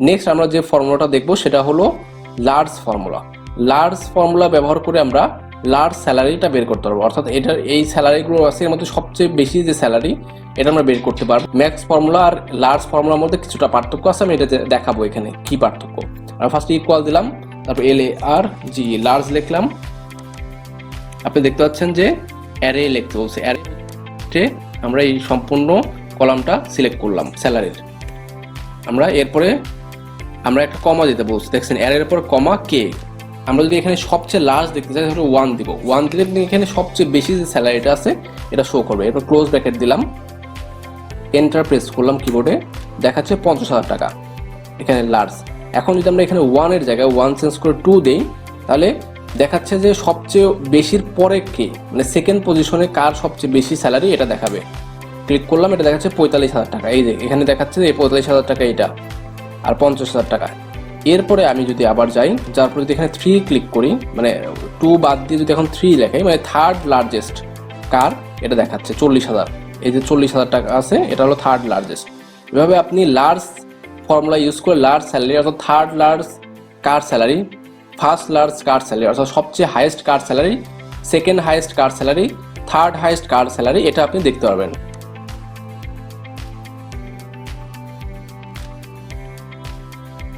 Next আমরা যে ফর্মুলাটা দেখব, সেটা হলো লার্জ ফর্মুলা লার্জ ফর্মুলা ব্যবহার করে আমরা লার্জ স্যালারিটা বের করতে পারব। অর্থাৎ এটার, এই স্যালারিগুলো আছে, এর মধ্যে সবচেয়ে বেশি যে স্যালারি এটা আমরা বের করতে পারব। ম্যাক্স ফর্মুলা আর লার্জ ফর্মুলার মধ্যে কিছুটা পার্থক্য আছে, আমি এটা দেখাবো এখানে কি পার্থক্য। আমরা ফার্স্ট ইকুয়াল দিলাম, তারপর এল এ আর জি লার্জ লিখলাম। আপনি দেখতে পাচ্ছেন যে অ্যারে লিখতে বলছে। অ্যারে আমরা এই সম্পূর্ণ কলামটা সিলেক্ট করলাম স্যালারির আমরা এরপরে আমরা একটা কমা দিতে বলছি। দেখছেন এর পর কমা কে? আমরা যদি এখানে সবচেয়ে লাস্ট দেখতে চাই, তাহলে ওয়ান দিব। ওয়ান দিলে এখানে সবচেয়ে বেশি যে স্যালারিটা আছে, এটা শো করবে। এরপর ক্লোজ ব্র্যাকেট দিলাম। এন্টার প্রেস করলাম কিবোর্ডে দেখাচ্ছে পঞ্চাশ হাজার টাকা। এখানে লার্জ এখন যদি আমরা এখানে ওয়ানের জায়গায় ওয়ান চেঞ্জ করে টু দিই, তাহলে দেখাচ্ছে যে সবচেয়ে বেশির পরে কে? মানে সেকেন্ড পজিশনে কার সবচেয়ে বেশি স্যালারি এটা দেখাবে। ক্লিক করলাম, এটা দেখাচ্ছে পঁয়তাল্লিশ হাজার টাকা। এই যে, এখানে দেখাচ্ছে যে পঁয়তাল্লিশ হাজার টাকা এটা আর পঞ্চাশ হাজার টাকা। এরপরে আমি যদি আবার যাই, যার পরে যদি এখানে থ্রি ক্লিক করি মানে টু বাদ দিয়ে যদি এখন থ্রি লেখাই মানে থার্ড লার্জেস্ট কার, এটা দেখাচ্ছে চল্লিশ হাজার। এই যে চল্লিশ হাজার টাকা আছে, এটা হলো থার্ড লার্জেস্ট এভাবে আপনি লার্জ ফর্মুলা ইউজ করে লার্জ স্যালারি অর্থাৎ থার্ড লার্জ কার স্যালারি ফার্স্ট লার্জ কার স্যালারি অর্থাৎ সবচেয়ে হাইয়েস্ট কার স্যালারি সেকেন্ড হাইয়েস্ট কার স্যালারি থার্ড হাইয়েস্ট কার স্যালারি এটা আপনি দেখতে পারবেন।